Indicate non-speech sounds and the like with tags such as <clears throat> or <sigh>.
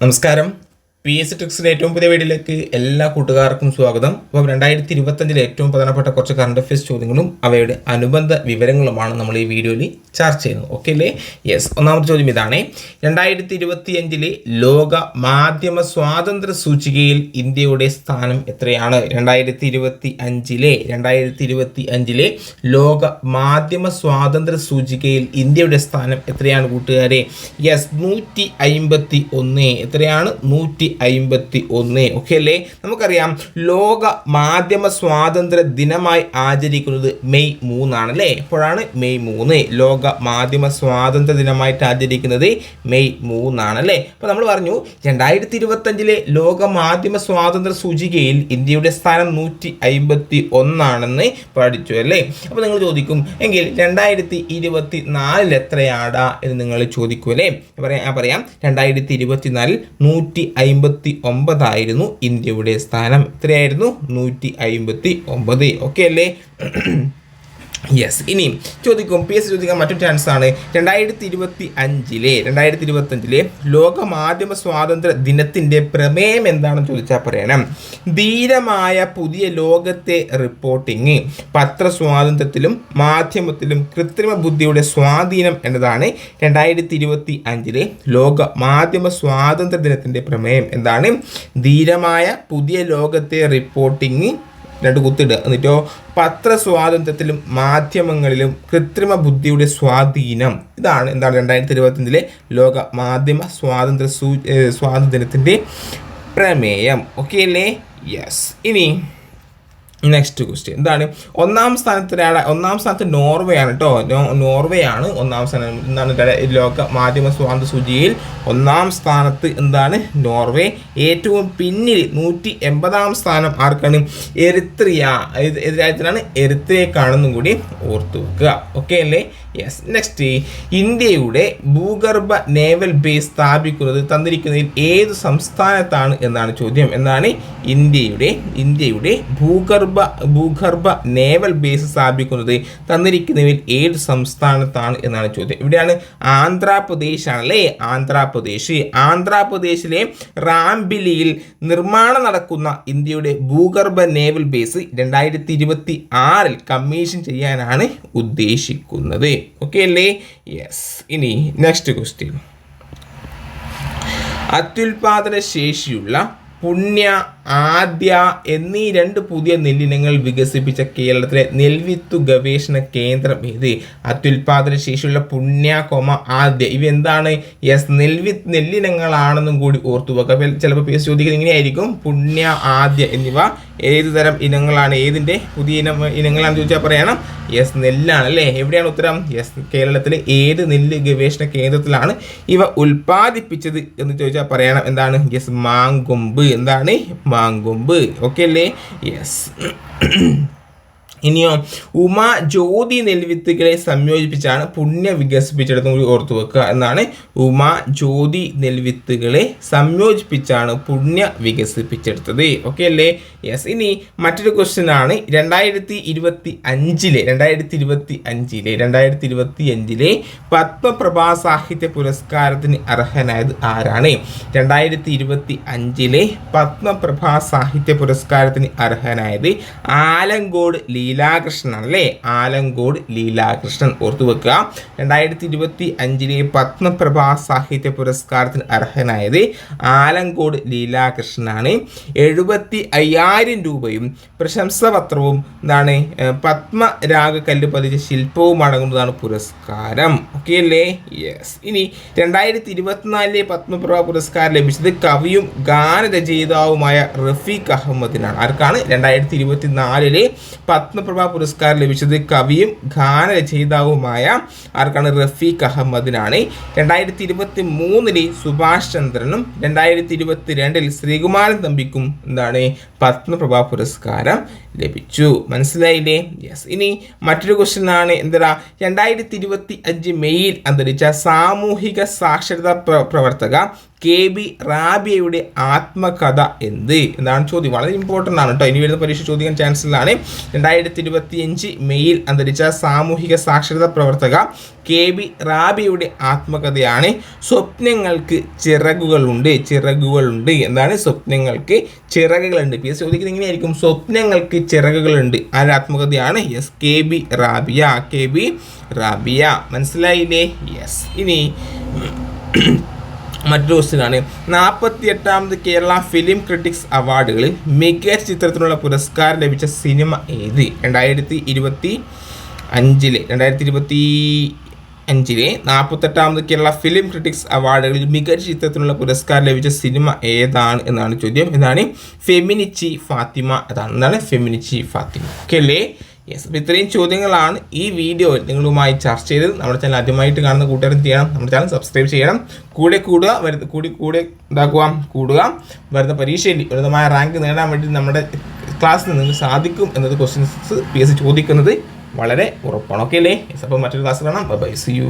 നമസ്കാരം P S ടെക്സിലെ ഏറ്റവും പുതിയ വീഡിയോയിലേക്ക് എല്ലാ കൂട്ടുകാർക്കും സ്വാഗതം. അപ്പോൾ രണ്ടായിരത്തി ഇരുപത്തഞ്ചിലെ ഏറ്റവും പ്രധാനപ്പെട്ട കുറച്ച് കറണ്ട് അഫയേഴ്സ് ചോദ്യങ്ങളും അവയുടെ അനുബന്ധ വിവരങ്ങളുമാണ് നമ്മൾ ഈ വീഡിയോയിൽ ചർച്ച ചെയ്യുന്നത്. ഓക്കെ അല്ലേ യെസ് ഒന്നാമത്തെ ചോദ്യം ഇതാണ്. രണ്ടായിരത്തി ഇരുപത്തി അഞ്ചിലെ ലോക മാധ്യമ സ്വാതന്ത്ര്യ സൂചികയിൽ ഇന്ത്യയുടെ സ്ഥാനം എത്രയാണ്? രണ്ടായിരത്തി ഇരുപത്തി അഞ്ചിലെ രണ്ടായിരത്തി ഇരുപത്തി അഞ്ചിലെ ലോക മാധ്യമ സ്വാതന്ത്ര്യ സൂചികയിൽ ഇന്ത്യയുടെ സ്ഥാനം എത്രയാണ് കൂട്ടുകാരെ? യെസ് നൂറ്റി അയിമ്പത്തി ഒന്ന് എത്രയാണ്? നൂറ്റി അയിമ്പത്തി ഒന്ന് ഓക്കെ അല്ലേ? നമുക്കറിയാം ലോക മാധ്യമ സ്വാതന്ത്ര്യ ദിനമായി ആചരിക്കുന്നത് മെയ് മൂന്നാണ് അല്ലേ? എപ്പോഴാണ്? മെയ് മൂന്ന്. ലോക മാധ്യമ സ്വാതന്ത്ര്യ ദിനമായിട്ട് ആചരിക്കുന്നത് മെയ് മൂന്നാണ് അല്ലേ? അപ്പോൾ നമ്മൾ പറഞ്ഞു രണ്ടായിരത്തി ഇരുപത്തഞ്ചിലെ ലോക മാധ്യമ സ്വാതന്ത്ര്യ സൂചികയിൽ ഇന്ത്യയുടെ സ്ഥാനം നൂറ്റി അയിമ്പത്തി ഒന്നാണെന്ന് പഠിച്ചു അല്ലേ? അപ്പോൾ നിങ്ങൾ ചോദിക്കും എങ്കിൽ രണ്ടായിരത്തി ഇരുപത്തി നാലിൽ എത്രയാടാ? എന്ന് നിങ്ങൾ ചോദിക്കും അല്ലേ? പറയാം പറയാം രണ്ടായിരത്തി ഇരുപത്തിനാലിൽ നൂറ്റി അയിമ്പത്തി ഒമ്പതായിരുന്നു ഇന്ത്യയുടെ സ്ഥാനം. എത്രയായിരുന്നു നൂറ്റി അയിമ്പത്തി ഒമ്പത് ഓക്കെ അല്ലേ? യെസ് ഇനി ചോദിക്കും പി എസ് ചോദിക്കാൻ മറ്റൊരു ചാൻസ് ആണ്. രണ്ടായിരത്തി ഇരുപത്തി അഞ്ചിലെ രണ്ടായിരത്തി ഇരുപത്തി അഞ്ചിലെ ലോക മാധ്യമ സ്വാതന്ത്ര്യ ദിനത്തിന്റെ പ്രമേയം എന്താണെന്ന് ചോദിച്ചാൽ പറയണം. ധീരമായ പുതിയ ലോകത്തെ റിപ്പോർട്ടിങ് പത്രസ്വാതന്ത്ര്യത്തിലും മാധ്യമത്തിലും കൃത്രിമ ബുദ്ധിയുടെ സ്വാധീനം എന്നതാണ് രണ്ടായിരത്തി ഇരുപത്തി അഞ്ചിലെ ലോക മാധ്യമ സ്വാതന്ത്ര്യ ദിനത്തിന്റെ പ്രമേയം. എന്താണ്? ധീരമായ പുതിയ ലോകത്തെ റിപ്പോർട്ടിങ് രണ്ട് കുത്തിടുക എന്നിട്ടോ പത്രസ്വാതന്ത്ര്യത്തിലും മാധ്യമങ്ങളിലും കൃത്രിമ ബുദ്ധിയുടെ സ്വാധീനം. ഇതാണ് എന്താണ് രണ്ടായിരത്തി ഇരുപത്തിയഞ്ചിലെ ലോക മാധ്യമ സ്വാതന്ത്ര്യ സൂ സ്വാതന്ത്ര്യത്തിന്റെ പ്രമേയം. ഓക്കെ അല്ലേ? യെസ് ഇനി നെക്സ്റ്റ് ക്വസ്റ്റ്യൻ എന്താണ്? ഒന്നാം സ്ഥാനത്തിനാണ് ഒന്നാം സ്ഥാനത്ത് നോർവേ ആണ് കേട്ടോ നോർവേ ആണ് ഒന്നാം സ്ഥാനം. എന്താണ് ലോക മാധ്യമ സ്വാതന്ത്ര്യ സൂചിയിൽ ഒന്നാം സ്ഥാനത്ത് എന്താണ്? നോർവേ. ഏറ്റവും പിന്നിൽ നൂറ്റി എൺപതാം സ്ഥാനം ആർക്കാണ്? എരിത്രിയ ഏത് എരിത്രിയെ കാണുന്നും കൂടി ഓർത്തു വെക്കുക. ഓക്കെ അല്ലേ? യെസ് നെക്സ്റ്റ് ഇന്ത്യയുടെ ഭൂഗർഭ നേവൽ ബേസ് സ്ഥാപിക്കുന്നത് തന്നിരിക്കുന്നതിൽ ഏത് സംസ്ഥാനത്താണ് എന്നാണ് ചോദ്യം. എന്നാണ് ഇന്ത്യയുടെ ഇന്ത്യയുടെ ഭൂഗർഭ ഭൂഗർഭ നേവൽ ബേസ് സ്ഥാപിക്കുന്നത് തന്നിരിക്കുന്നതിൽ ഏത് സംസ്ഥാനത്താണ് എന്നാണ് ചോദ്യം. ഇവിടെയാണ് ആന്ധ്രാപ്രദേശ് ആണല്ലേ ആന്ധ്രാപ്രദേശ്. ആന്ധ്രാപ്രദേശിലെ റാംബിലിയിൽ നിർമ്മാണം നടക്കുന്ന ഇന്ത്യയുടെ ഭൂഗർഭ നേവൽ ബേസ് രണ്ടായിരത്തി ഇരുപത്തി ആറിൽ കമ്മീഷൻ ചെയ്യാനാണ് ഉദ്ദേശിക്കുന്നത്. ഓക്കെ അല്ലേ? യെസ് ഇനി നെക്സ്റ്റ് ക്വസ്റ്റ്യൻ അത്യുൽപാദന ശേഷിയുള്ള പുണ്യ ആദ്യ എന്നീ രണ്ട് പുതിയ നെല്ലിനങ്ങൾ വികസിപ്പിച്ച കേരളത്തിലെ നെൽവിത്തു ഗവേഷണ കേന്ദ്രം ഇത് അത്യുൽപാദന ശേഷിയുള്ള പുണ്യ കൊമ ആദ്യ. ഇവ എന്താണ്? യെസ് നെൽവിത്ത് നെല്ലിനങ്ങളാണെന്നും കൂടി ഓർത്തു വെക്കുക. ചിലപ്പോൾ പേര് ചോദിക്കുന്നത് ഇങ്ങനെയായിരിക്കും. പുണ്യ ആദ്യ എന്നിവ ഏത് തരം ഇനങ്ങളാണ്? ഏതിന്റെ പുതിയ ഇനം ഇനങ്ങളാണെന്ന് ചോദിച്ചാൽ പറയണം. യെസ് നെല്ലാണ് അല്ലേ എവിടെയാണ് ഉത്തരം? യെസ് കേരളത്തിലെ ഏത് നെല്ല് ഗവേഷണ കേന്ദ്രത്തിലാണ് ഇവ ഉൽപ്പാദിപ്പിച്ചത് എന്ന് ചോദിച്ചാൽ പറയണം. എന്താണ്? യെസ് മാങ്കൊമ്പ്. എന്താണ്? മാങ്കൊമ്പ് ഓക്കെ അല്ലേ? യെസ് <clears throat> <clears throat> ഇനിയോ? ഉമ ജ്യോതി നെൽവിത്തുകളെ സംയോജിപ്പിച്ചാണ് പുണ്യ വികസിപ്പിച്ചെടുത്തും കൂടി ഓർത്തു വെക്കുക എന്നാണ്. ഉമ ജ്യോതി നെൽവിത്തുകളെ സംയോജിപ്പിച്ചാണ് പുണ്യ വികസിപ്പിച്ചെടുത്തത്. ഓക്കെ അല്ലേ? യെസ് ഇനി മറ്റൊരു ക്വസ്റ്റ്യൻ ആണ്. രണ്ടായിരത്തി ഇരുപത്തി അഞ്ചിലെ രണ്ടായിരത്തി ഇരുപത്തി അഞ്ചിലെ രണ്ടായിരത്തി ഇരുപത്തി അഞ്ചിലെ പത്മപ്രഭാ സാഹിത്യ പുരസ്കാരത്തിന് അർഹനായത് ആരാണ്? രണ്ടായിരത്തി ഇരുപത്തി അഞ്ചിലെ പത്മപ്രഭാ സാഹിത്യ പുരസ്കാരത്തിന് അർഹനായത് ആലങ്കോട് ലീലാകൃഷ്ണനാണ് അല്ലേ ആലങ്കോട് ലീലാകൃഷ്ണൻ. ഓർത്തു വെക്കുക. രണ്ടായിരത്തി ഇരുപത്തി അഞ്ചിലെ പത്മപ്രഭാ സാഹിത്യ പുരസ്കാരത്തിന് അർഹനായത് ആലങ്കോട് ലീലാകൃഷ്ണനാണ്. എഴുപത്തി അയ്യായിരം രൂപയും പ്രശംസപത്രവും എന്താണ് പത്മരാഗ കല്ല് പതിച്ച ശില്പവും അടങ്ങുന്നതാണ് പുരസ്കാരം. ഓക്കെ അല്ലേ? യെസ് ഇനി രണ്ടായിരത്തി ഇരുപത്തിനാലിലെ പത്മപ്രഭ പുരസ്കാരം ലഭിച്ചത് കവിയും ഗാനരചയിതാവുമായ റഫീഖ് അഹമ്മദിനാണ്. ആർക്കാണ്? രണ്ടായിരത്തി ഇരുപത്തിനാലിലെ പത്മപ്രഭ പുരസ്കാരം ലഭിച്ചത് കവിയും ഗാനരചയിതാവുമായ ആർക്കാണ്? റഫീഖ് അഹമ്മദിനാണ്. രണ്ടായിരത്തി ഇരുപത്തി മൂന്നിൽ സുഭാഷ് ചന്ദ്രനും രണ്ടായിരത്തി ഇരുപത്തി രണ്ടിൽ ശ്രീകുമാരൻ തമ്പിക്കും എന്താണ് പത്മപ്രഭ പുരസ്കാരം ലഭിച്ചു. മനസ്സിലായില്ലേ? യെസ് ഇനി മറ്റൊരു ക്വസ്റ്റ്യൻ ആണ്. എന്താ രണ്ടായിരത്തി ഇരുപത്തി അഞ്ച് മെയ്യിൽ അന്തരിച്ച സാമൂഹിക സാക്ഷരതാ പ്രവർത്തക കെ ബി റാബിയയുടെ ആത്മകഥ എന്ത്? എന്നാണ് ചോദ്യം. വളരെ ഇമ്പോർട്ടന്റ് ആണ് കേട്ടോ ഇനി വരുന്ന പരീക്ഷ ചോദിക്കാൻ ചാൻസ് ചാൻസിലാണ് രണ്ടായിരത്തി ഇരുപത്തി അഞ്ച് മെയ്യിൽ അന്തരിച്ച സാമൂഹിക സാക്ഷരതാ പ്രവർത്തക കെ ബി റാബിയയുടെ ആത്മകഥയാണ് സ്വപ്നങ്ങൾക്ക് ചിറകുകളുണ്ട്. ചിറകുകളുണ്ട്. എന്താണ്? സ്വപ്നങ്ങൾക്ക് ചിറകുകളുണ്ട്. പി എസ് ചോദിക്കുന്നത് ഇങ്ങനെയായിരിക്കും. സ്വപ്നങ്ങൾക്ക് ചിറകുകളുണ്ട്. ആരുടെ ആത്മകഥയാണ്? Yes K B Rabiya. K B Rabiya. മനസ്സിലായില്ലേ? യെസ്. ഇനി മറ്റൊരു ക്വസ്റ്റ്യനാണ് നാൽപ്പത്തി എട്ടാമത് കേരള ഫിലിം ക്രിട്ടിക്സ് അവാർഡുകളിൽ മികച്ച ചിത്രത്തിനുള്ള പുരസ്കാരം ലഭിച്ച സിനിമ ഏത്? രണ്ടായിരത്തി ഇരുപത്തി അഞ്ചിലെ രണ്ടായിരത്തി ഇരുപത്തി അഞ്ചിലെ നാൽപ്പത്തെട്ടാമത് കേരള ഫിലിം ക്രിട്ടിക്സ് അവാർഡുകളിൽ മികച്ച ചിത്രത്തിനുള്ള പുരസ്കാരം ലഭിച്ച സിനിമ ഏതാണ് എന്നാണ് ചോദ്യം. എന്താണ് ഫെമിനിച്ചി ഫാത്തിമ. അതാണ് എന്താണ് ഫെമിനിച്ചി ഫാത്തിമ. ഓക്കെ അല്ലേ? യെസ് അപ്പോൾ ഇത്രയും ചോദ്യങ്ങളാണ് ഈ വീഡിയോയിൽ നിങ്ങളുമായി ചർച്ച ചെയ്തത്. നമ്മുടെ ചാനൽ ആദ്യമായിട്ട് കാണുന്ന കൂട്ടുകാരും ചെയ്യണം? നമ്മുടെ ചാനൽ സബ്സ്ക്രൈബ് ചെയ്യണം. കൂടെ കൂടുക വരുന്ന കൂടി കൂടെ ഉണ്ടാക്കുക കൂടുക. വരുന്ന പരീക്ഷയിൽ ഉന്നതമായ റാങ്ക് നേടാൻ വേണ്ടി നമ്മുടെ ക്ലാസ്സിൽ നിന്ന് സാധിക്കും എന്നത് ക്വസ്റ്റ്യൻസ് പി എസ് ചോദിക്കുന്നത് വളരെ ഉറപ്പാണ്. ഓക്കെ അല്ലേ? യെസ് അപ്പോൾ മറ്റൊരു ക്ലാസ് കാണാം. By C U